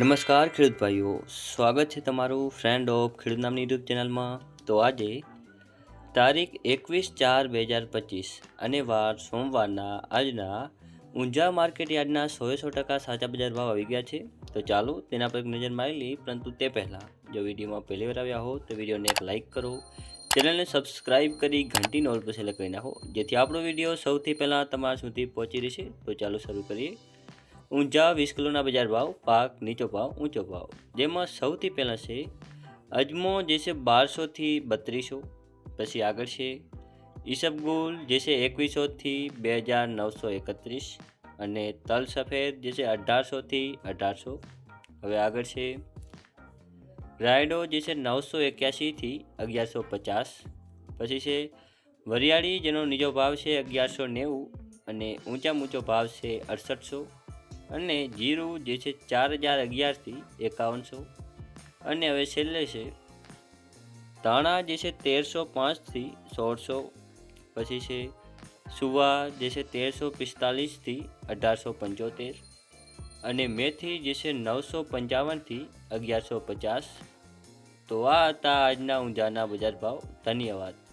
નમસ્કાર ખેડૂત ભાઈઓ, સ્વાગત છે તમારું ફ્રેન્ડ ઓફ ખેડૂત નામની યુટ્યુબ ચેનલમાં. તો આજે તારીખ એકવીસ ચાર બે હજાર પચીસ અને વાર સોમવારના આજના ઊંઝા માર્કેટ યાર્ડના સોએ સો ટકા સાચા બજાર ભાવ આવી ગયા છે. તો ચાલો તેના પર એક નજર મારી લઈએ, પરંતુ તે પહેલાં જો વિડીયોમાં પહેલી વાર આવ્યા હો, તો વિડીયોને એક લાઇક કરો. ચેનલને સબસ્ક્રાઇબ કરી ઘંટીનો ઓલ પર સિલેક્ટ કરી નાખો, જેથી આપણો વીડિયો સૌથી પહેલાં તમારા સુધી પહોંચી રહેશે. તો ચાલો શરૂ કરીએ. ઊંઝા વીસ કિલોના બજાર ભાવ, પાક નીચો ભાવ, ઊંચો ભાવ. જેમાં સૌથી પહેલાં છે અજમો, જે છે બારસોથી બત્રીસો. પછી આગળ છે ઈસબગુલ, જે છે એકવીસોથી બે હજાર નવસો એકત્રીસ. અને તલ સફેદ, જે છે અઢારસોથી અઢારસો. હવે આગળ છે રાયડો, જે છે નવસો એક્યાસીથી અગિયારસો પચાસ. પછી છે વરિયાળી, જેનો નીચો ભાવ છે અગિયારસો નેવું. અને ઊંચા ઊંચો ભાવ છે અડસઠસો. અને જીરું જે છે ચાર હજાર અગિયારથી એકાવનસો. અને હવે છેલ્લે છે, ધાણા જે છે તેરસો પાંચથી સોળસો. પછી છે, સુવા જે છે તેરસો પિસ્તાલીસથી અઢારસો પંચોતેર. અને મેથી જે છે નવસો પંચાવનથી અગિયારસો પચાસ. તો આ હતા આજના ઊંઝાના બજાર ભાવ. ધન્યવાદ.